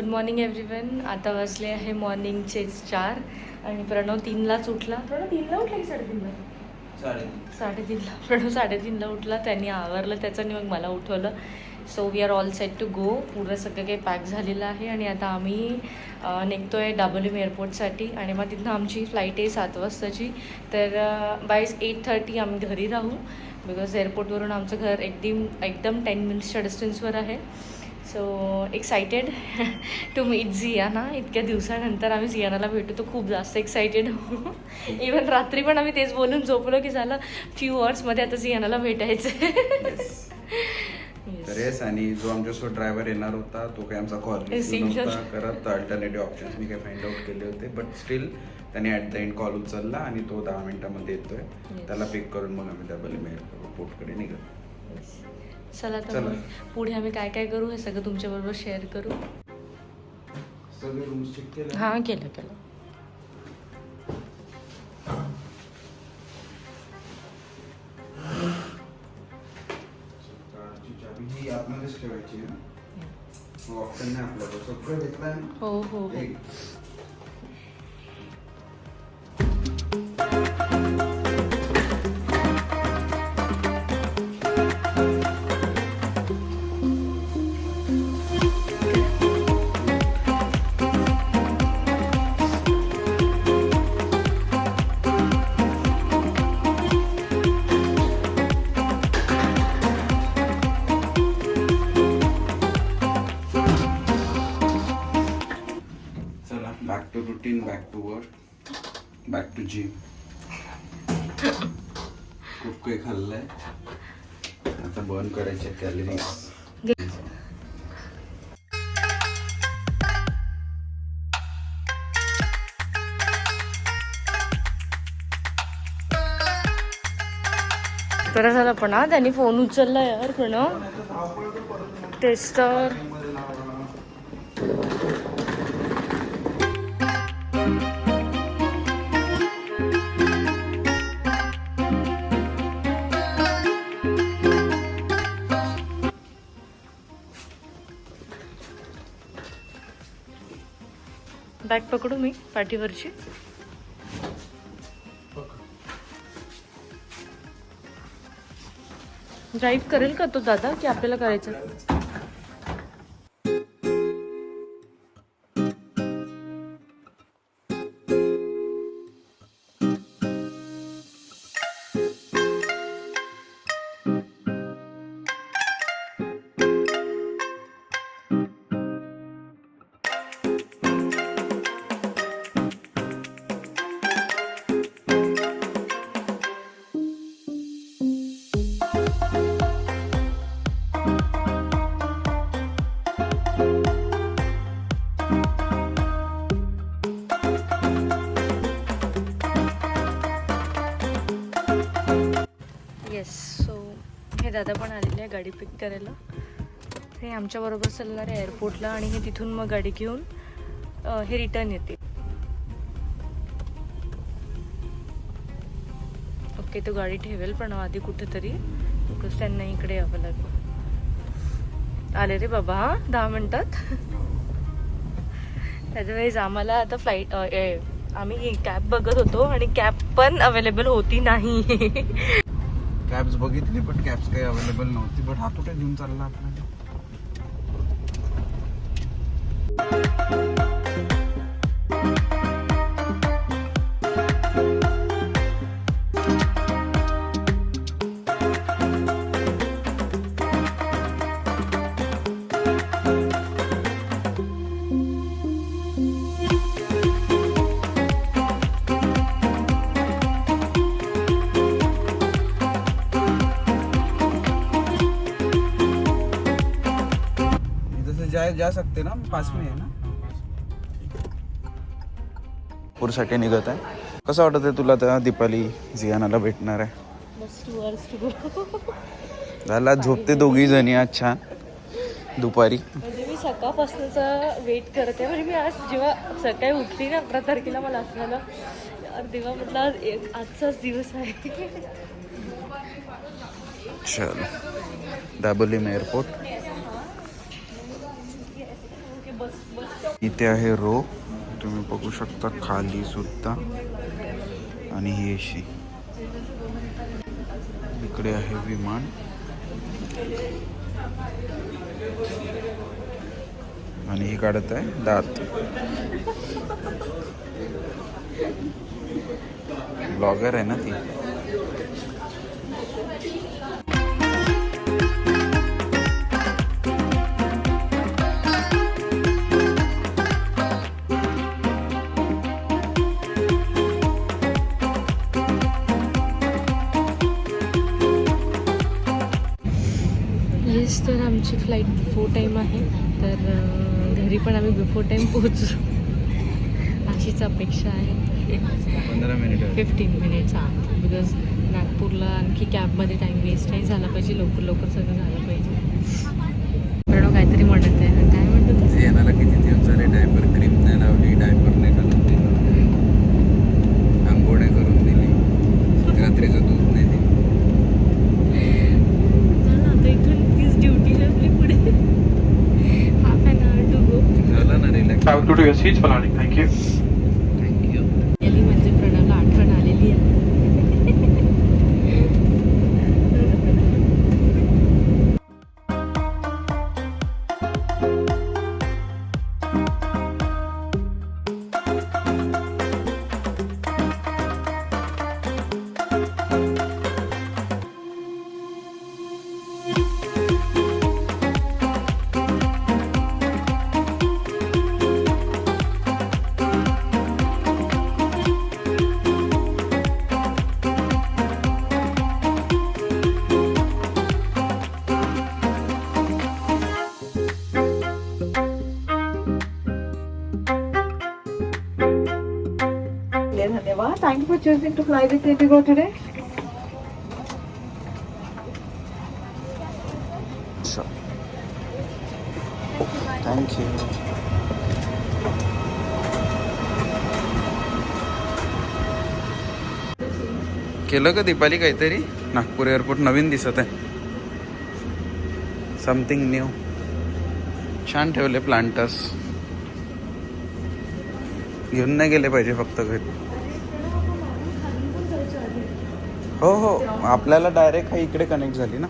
Good morning everyone आता वाजले आहे मॉर्निंगचे चार आणि प्रणव तीनलाच उठला. प्रणव तीनला उठला की साडेतीनला? साडेतीनला. प्रणव साडेतीनला उठला. त्यांनी आवरलं त्याचं आणि मग मला उठवलं. So we are all set to go पूर्ण सगळं काही पॅक झालेलं आहे आणि आता आम्ही अं, निघतोय डाबल एम एअरपोर्टसाठी आणि मग तिथनं आमची फ्लाईट आहे सात वाजताची. तर बाय एट थर्टी आम्ही घरी राहू. बिकॉज एअरपोर्टवरून आमचं घर एकदम एकदम टेन मिनिट्सच्या डिस्टन्सवर आहे. So excited to meet Ziana इतक्या दिवसानंतर आम्ही झियानाला भेटू तो खूप जास्त एक्सायटेड इवन रात्री पण आम्ही तेच बोलून झोपलो की झालं फ्यू अवर्समध्ये आता झियानाला भेटायचं तर येस आणि जो आमच्यासोबत ड्रायव्हर येणार होता तो काही आमचा कॉल. नव्हता करत. अल्टरनेटिव्ह ऑप्शन्स मी काही फाइंड आउट केले होते. बट स्टील त्याने ॲट द एंड कॉल उचलला आणि तो दहा मिनिटामध्ये येतोय. त्याला पिक करून मग आम्ही डबल एअरपोर्टकडे निघतो चला तर चला. मग पुढे आम्ही काय काय करू हे सगळं तुमच्याबरोबर शेअर करू. सगळे रूम्स चेक केले? हां केलं केलं. ही आतमध्येच ठेवायची ना? मग ऑप्शन नाही आपल्याकडे सगळं घेतलंय ना? हो हो हो. एक. बॅक खूप काही खाल्लंय. आता बर्न करायचे कॅलरीज बरं झालं पण हा त्यांनी फोन उचलला यार पण टेस्टर बॅग पकडू मी पाठीवरची? ड्राईव्ह करेल का तो दादा की आपल्याला करायचं? दादा पण आलेले आहे गाडी पिक करायला. हे आमच्याबरोबर चालणार आहे एअरपोर्टला आणि हे तिथून मग गाडी घेऊन हे रिटर्न येते ओके तो गाडी ठेवेल पण आधी कुठेतरी बिकॉज त्यांना इकडे यावं लागेल. आले रे बाबा हा दहा मिनटात. त्याच्यावेळेस आम्हाला आता फ्लाईट आम्ही कॅब बघत होतो आणि कॅब पण अवेलेबल होती नाही. कॅब्स बघितली पण कॅब्स काही अवेलेबल नव्हती. बट हा कुठे घेऊन चालला आपल्याला से जा सकते ना? पास में है ना? पूरसाठी निघत आहे. कसं वाटत आहे तुला त्या दीपाली जियानाला भेटणार आहे? झाला झोपते दोघी जणी आज छान. दुपारी. म्हणजे मी सकाळपासूनचा वेट करते म्हणजे मी आज जेव्हा सकाळी उठली ना अकरा तारखेला मला असं झालं यार देवा म्हटलं आज एक- आजचाच दिवस आहे. चल. डाबोलीम एअरपोर्ट इथे आहे रो. तुम्ही बघू शकता खाली सुद्धा. आणि ही अशी. इकडे आहे विमान. आणि ही काढत आहे दात. ब्लॉगर आहे ना ती. येस तर आमची फ्लाईट बिफोर टाईम आहे. तर घरी पण आम्ही बिफोर टाईम पोहोचू अशीच अपेक्षा आहे. पंधरा मिनिट फिफ्टीन मिनिट्स आत बिकॉज नागपूरला आणखी कॅबमध्ये टाईम वेस्ट नाही झाला पाहिजे. लवकर लवकर सगळं झालं पाहिजे. प्रणव काहीतरी म्हणत आहे. काय म्हणतो तू? येणारा किती दिवस झाले डायपर क्रीम नाही लावली डायपर नाही घालून दिलं. आंघोळ नाही करून दिली. रात्रीचं to your seats landing. Thank you. For choosing to fly with Indigo today. Thank you केलं का दीपाली काहीतरी? नागपूर एअरपोर्ट नवीन दिसत आहे. समथिंग न्यू छान ठेवले प्लांटर्स घेऊन नाही गेले पाहिजे फक्त घरी. हो हो. आपल्याला डायरेक्ट हा इकडे कनेक्ट झाली ना?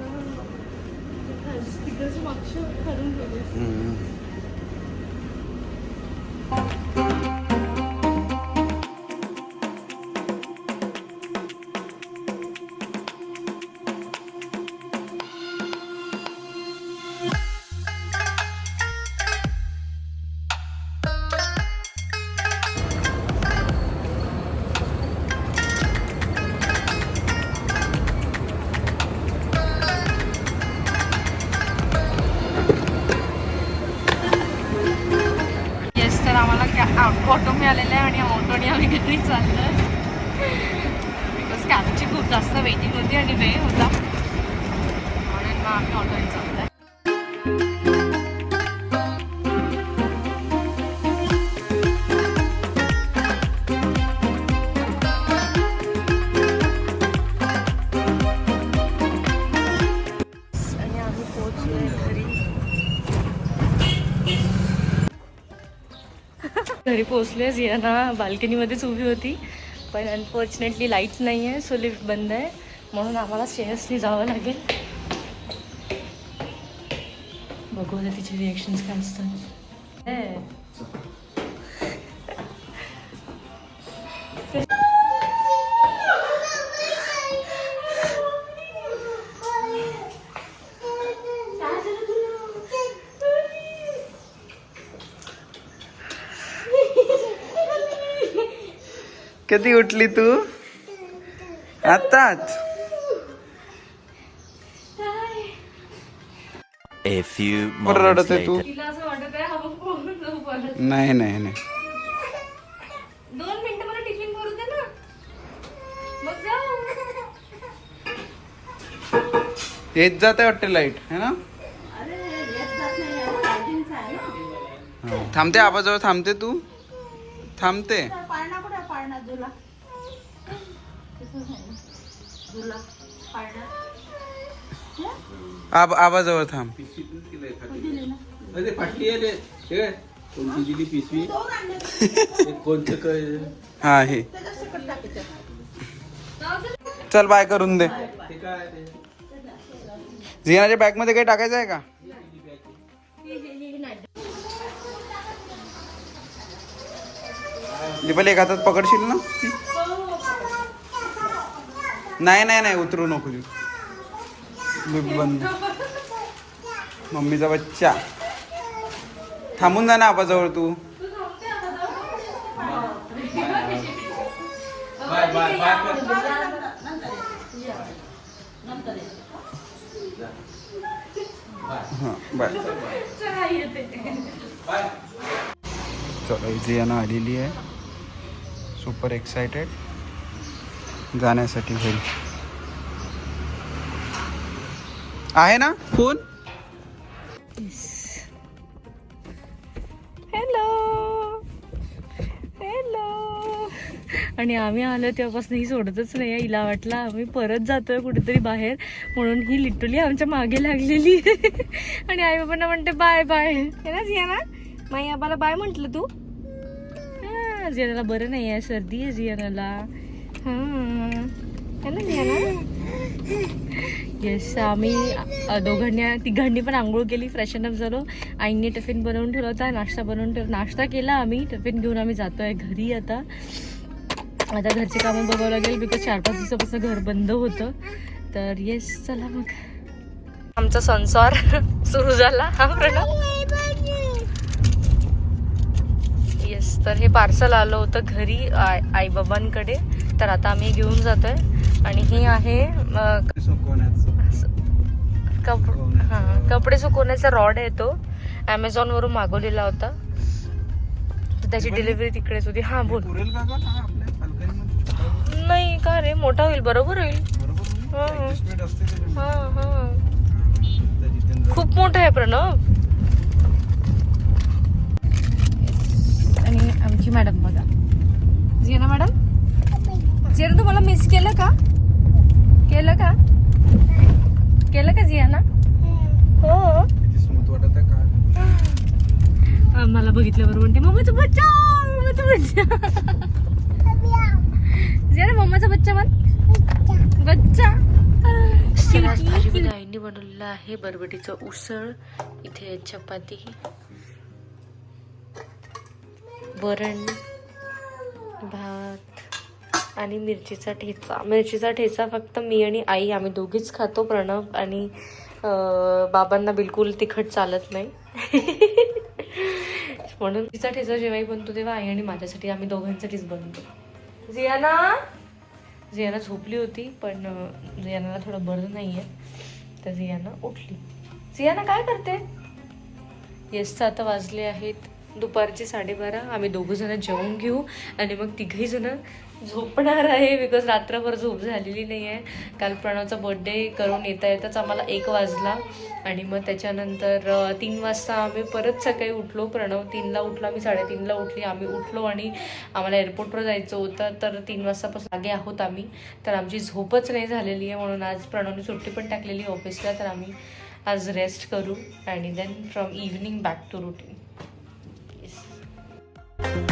ऑटो मिळालेला आहे आणि ऑटोने आम्ही घरी चाललो बिकॉज कॅबची खूप जास्त वेटिंग होती आणि वेळ होता. म्हणून मग आम्ही ऑटोने चाललो घरी पोहोचले जियाना बाल्कनीमध्येच उभी होती. पण अनफॉर्च्युनेटली लाइट नाही आहे सो लिफ्ट बंद आहे. म्हणून आम्हाला स्टेअर्सनी जावं लागेल. बघू आता तिचे रिएक्शन्स काय असतात. कधी उठली तू? आताच रडत आहे तू? आहे हा नाही नाही नाही दोन मिनिटं मला टिफिन करू दे ना. मग जाऊ येत जाते वाटते लाइट है ना. थांबते आबाजवळ थांबते तू. थांबते पाळणा कुठे पाळणा झुला झुला पाळणा आब आबाजवळ थांब. कोणती दिली पिशवी? एक कोणतं काय हा हे. चल बाय करून दे. ते काय झियानाच्या बॅगमध्ये काही टाकायचं आहे का? दीपाली एक हातात पकडशील ना? ती? नाही नाही नाही उतरू नको. तू लिप बंद. मम्मीचा बच्चा थांबून जा ना आपाजवळ तू. बाय हां बाय. चलो आलेली आहे. सुपर एक्सायटेड जाण्यासाठी घरी. आहे ना? फोन हॅलो हॅलो आणि आम्ही आलो तेव्हापासून ही सोडतच नाही आहे. हिला वाटलं आम्ही परत जातोय कुठेतरी बाहेर. म्हणून ही लिटरली आमच्या मागे लागलेली आणि आई बाबांना म्हणते बाय बाय. हे ना माई आबाला बाय म्हटलं तू? हा जियानाला बरं नाही आहे सर्दी आहे जियानाला. हा. है ना येस आम्ही दोघांनी तिघांनी पण आंघोळ केली फ्रेशन अप झालो. आईंनी टिफिन बनवून ठेवला होता नाश्ता बनवून ठेव नाश्ता केला आम्ही टिफिन घेऊन आम्ही जातोय घरी आता. आता घरचे कामं बघावं लागेल बिकॉज चार पाच दिवसापासून घर बंद होतं. तर येस चला मग. आमचा संसार सुरू झाला हा प्रणव. तर हे पार्सल आलं होतं घरी आई आईबाबांकडे. तर आता आम्ही घेऊन जातोय. आणि हे आहे कप हां कपडे सुकवण्याचा रॉड आहे तो. Amazon वरून मागवलेला होता. तर त्याची डिलिव्हरी तिकडेच होती. हां बोल? हा. नाही का रे? मोठा होईल बरोबर होईल? हा. हां. खूप मोठं आहे प्रणव. आणि आमची मॅडम बघा. जियाना मॅडम? जियाना तुम्हाला मिस केलं का? केलं का? केलं का जियाना? हो. मला बघितल्यावर म्हणते मम्माचा बच्चा मम्माचा बच्चा. जियाना मम्माचा बच्चा म्हण. बच्चा. भाजी आईने बनवलेलं आहे बरबटीचं उसळ. इथे चपाती. वरण भात आणि मिरचीचा ठेचा. मिरचीचा ठेचा फक्त मी आणि आई आम्ही दोघीच खातो प्रणव आणि बाबांना बिलकुल तिखट चालत नाही. म्हणून तिचा ठेचा जेव्हाही बनतो तेव्हा आई आणि माझ्यासाठी आम्ही दोघांसाठीच बनवतो जियाना? जियाना झोपली होती पण जियानाला थोडं बरं नाही आहे तर जियाना उठली. जियाना काय करते? येस तर आता वाजले आहेत. दुपारचे साडेबारा आम्ही दोघं जण जेवून घेऊ आणि मग तिघही जण झोपणार आहे बिकॉज रात्रभर झोप झालेली नाही आहे काल प्रणवचा बर्थडे करून येता येताच आम्हाला एक वाजला आणि मग त्याच्यानंतर तीन वाजता आम्ही परत सकाळी उठलो. प्रणव तीनला उठला मी साडेतीनला उठली. आम्ही उठलो आणि आम्हाला एअरपोर्टवर जायचं होतं. तर तीन वाजतापासून आगे आहोत आम्ही. तर आमची झोपच नाही झालेली आहे म्हणून आज प्रणवने सुट्टी पण टाकलेली ऑफिसला तर आम्ही आज रेस्ट करू आणि then from evening back to routine Thank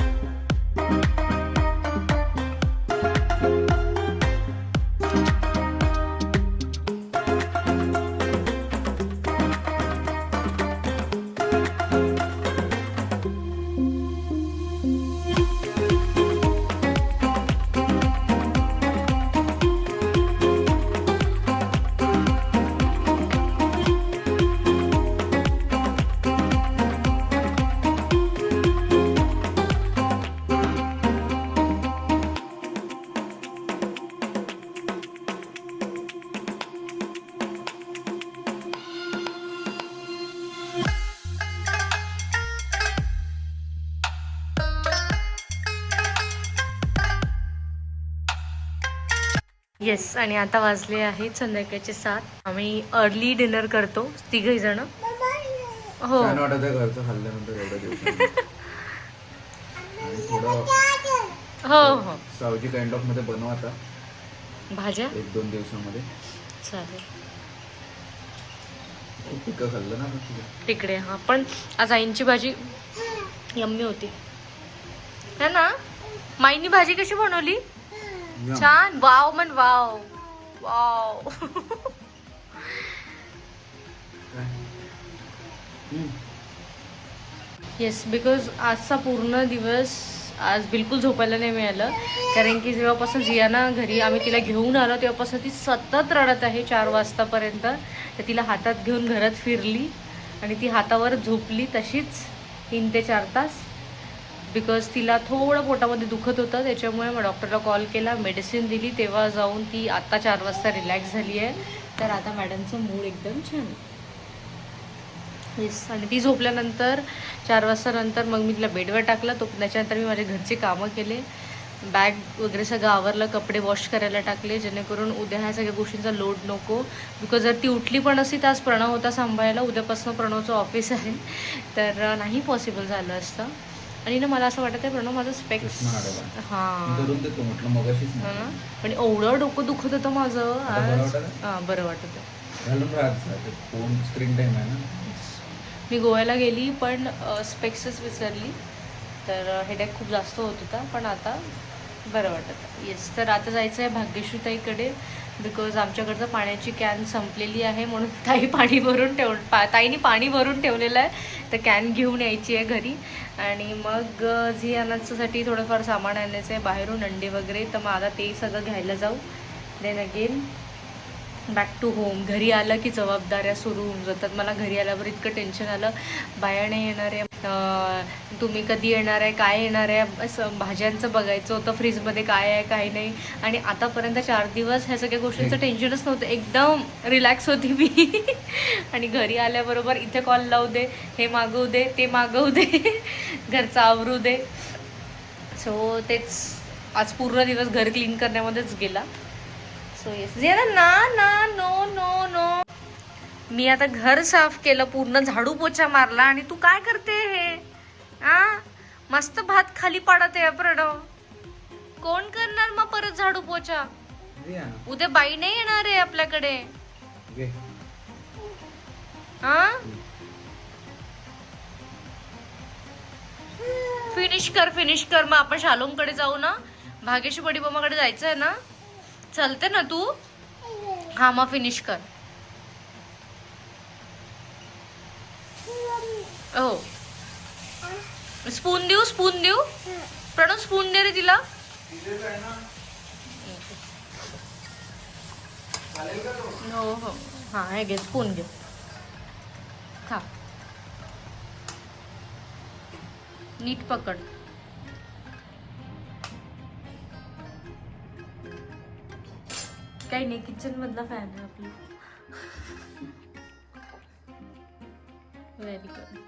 you yes आणि आता वाजले आहेत संध्याकाळचे सात. आम्ही अर्ली डिनर करतो तिघही जण. हो. आहे हो हो. सावजी काइंड ऑफमध्ये बनवा आता. भाज्या? एक दोन दिवसामध्ये. चालेल. पिकं खाल्लं ना. तिकडे हा. पण आज आईंची भाजी यम्मी होती. है ना? माईनी भाजी कशी बनवली? छान वाव मन वाव वाव येस बिकॉज आजचा पूर्ण दिवस आज बिलकुल झोपायला नाही मिळालं. कारण की जेव्हापासून जियाना घरी आम्ही तिला घेऊन आलो तेव्हापासून ती सतत रडत आहे चार वाजतापर्यंत. तर तिला हातात घेऊन घरात फिरली आणि ती हातावर झोपली तशीच तीन ते चार तास. बिकॉज तिला थोडं पोटामध्ये दुखत होतं त्याच्यामुळे मग डॉक्टरला कॉल केला मेडिसिन दिली तेव्हा जाऊन ती आत्ता चार वाजता रिलॅक्स झाली आहे. तर आता मॅडमचं मूड एकदम छान येस आणि ती झोपल्यानंतर चार वाजता नंतर मग मी तिला बेडवर टाकलं. तो त्याच्यानंतर मी माझे घरचे कामं केले. बॅग वगैरे सगळं आवरलं कपडे वॉश करायला टाकले. जेणेकरून उद्या ह्या सगळ्या गोष्टींचा लोड नको. बिकॉज जर ती उठली पण असती तर आज प्रणव होता सांभाळायला. उद्यापासून प्रणवचं ऑफिस आहे. तर नाही पॉसिबल झालं असतं. आणि ना मला असं वाटत आहे प्रणव माझं स्पेक्स. हां. ना? पण एवढं डोकं दुखत होतं माझं हां बरं वाटत मी गोव्याला गेली पण स्पेक्सच विसरली. तर हेडेक खूप जास्त होत होता पण आता बरं वाटत. येस तर आता जायचं आहे भाग्यश्रीताईकडे बिकॉज आमच्याकडचं पाण्याची कॅन संपलेली आहे म्हणून ताई पाणी भरून ठेव पा ताईने पाणी भरून ठेवलेलं आहे. तर कॅन घेऊन यायची आहे घरी. आणि मग झी अनाजसाठी थोडंफार सामान आणायचं आहे बाहेरून अंडे वगैरे. तर मग आता ते सगळं घ्यायला जाऊ. Then again back to home घरी आलं की जबाबदाऱ्या सुरू होऊन जातात. मला घरी आल्यावर इतकं टेन्शन आलं. बाया नाही येणार तुम्ही कधी येणार आहे काय येणार आहे असं भाज्यांचं बघायचं होतं फ्रीजमध्ये काय आहे काय नाही. आणि आतापर्यंत चार दिवस ह्या सगळ्या गोष्टींचं टेन्शनच नव्हतं. एकदम रिलॅक्स होती मी. आणि घरी आल्याबरोबर इथे कॉल लावू दे हे मागवू दे ते मागवू दे घरचं आवरू दे. सो तेच आज पूर्ण दिवस घर क्लीन करण्यामध्येच गेला. सो येस ना ना नो नो नो मी आता घर साफ केलं पूर्ण झाडू पोछा मारला आणि तू काय करते हे? आ? मस्त भात खाली पाडत आहे प्रणव कोण करणार मग परत झाडू पोछा. उद्या बाई नाही येणार आहे आपल्याकडे. हा फिनिश कर फिनिश कर. मग आपण शालोमकडे जाऊ ना. भाग्यशी बडी कडे जायचं आहे ना. चलते ना तू? हा मग फिनिश कर. हो. स्पून देऊ स्पून देऊ. प्रणव स्पून दे रे तिला. हो हो. हा हे घे स्पून घे. खा. नीट पकड. काही नाही किचन मधला फॅन आहे आपला. व्हेरी गुड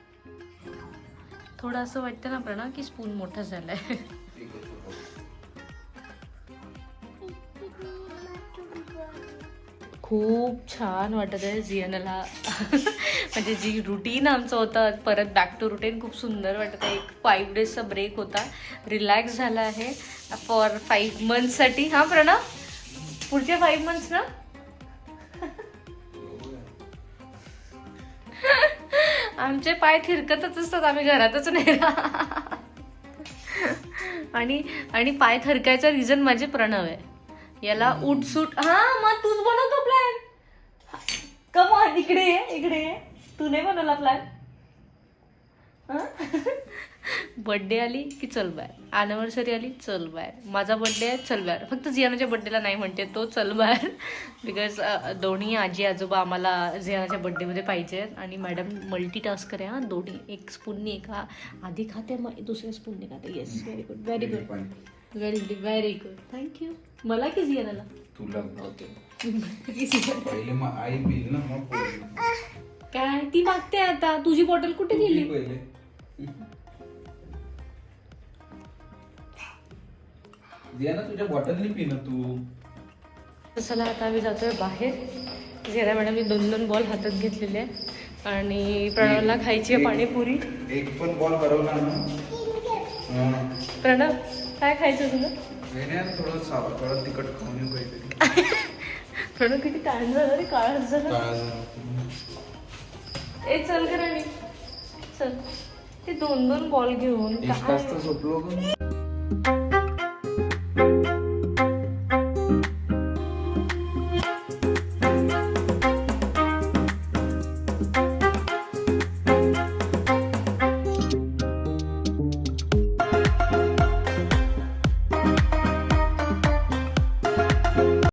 थोडं असं वाटतं ना प्रणा की स्पून मोठा झालाय. खूप छान वाटत आहे जियनला म्हणजे जी रुटीन आमचं होतं परत बॅक टू रुटीन खूप सुंदर वाटत आहे. एक फाईव्ह डेजचा ब्रेक होता. रिलॅक्स झाला आहे. फॉर फाईव्ह मंथसाठी हां प्रणव? पुढचे फाईव्ह मंथ्स ना? हो, हो. आमचे पाय थिरकतच असतात आम्ही घरातच नाही आणि आणि पाय थरकायचा रिझन माझे प्रणव आहे. याला उठसूट हा मग तूच बनवतो प्लॅन कमॉन इकडे ये इकडे ये. तू नाही बनवला प्लॅन बर्थडे आली की चल बाहेर अॅनिव्हर्सरी आली चल बाहेर माझा बर्थडे आहे चल बाहेर फक्त जियानाच्या बर्थडेला नाही म्हणते तो चल बाहेर बिकॉज दोन्ही आजी आजोबा आम्हाला जियानाच्या बर्थडेमध्ये पाहिजे आहेत. आणि मॅडम मल्टी टास्कर आहे हां. दोन्ही एक स्पूननी एक आधी खाते मग दुसऱ्या स्पूनने खाते. Yes very good very good. Very good very good thank you मला की जियानाला? तुला. काय? ती मागते आता. तुझी बॉटल कुठे गेली? दिया ना तुझ्या बॉटलनी पी ना तू? चला आता आम्ही जातोय बाहेर. झेरा मॅडमनी दोन दोन बॉल हातात घेतलेले आणि प्रणवला खायची आहे पाणीपुरी. एक पण बॉल हरवला ना? हा. प्रणव काय खायचं तुला? नाही थोडं सावं थोडं तिखट खाऊन येऊ काहीतरी. प्रणव किती काळ झालं रे काळ झालं. काळा जरा. ए चल करा चल. ते दोन दोन बॉल घेऊन एक तास तर झोपलो ग.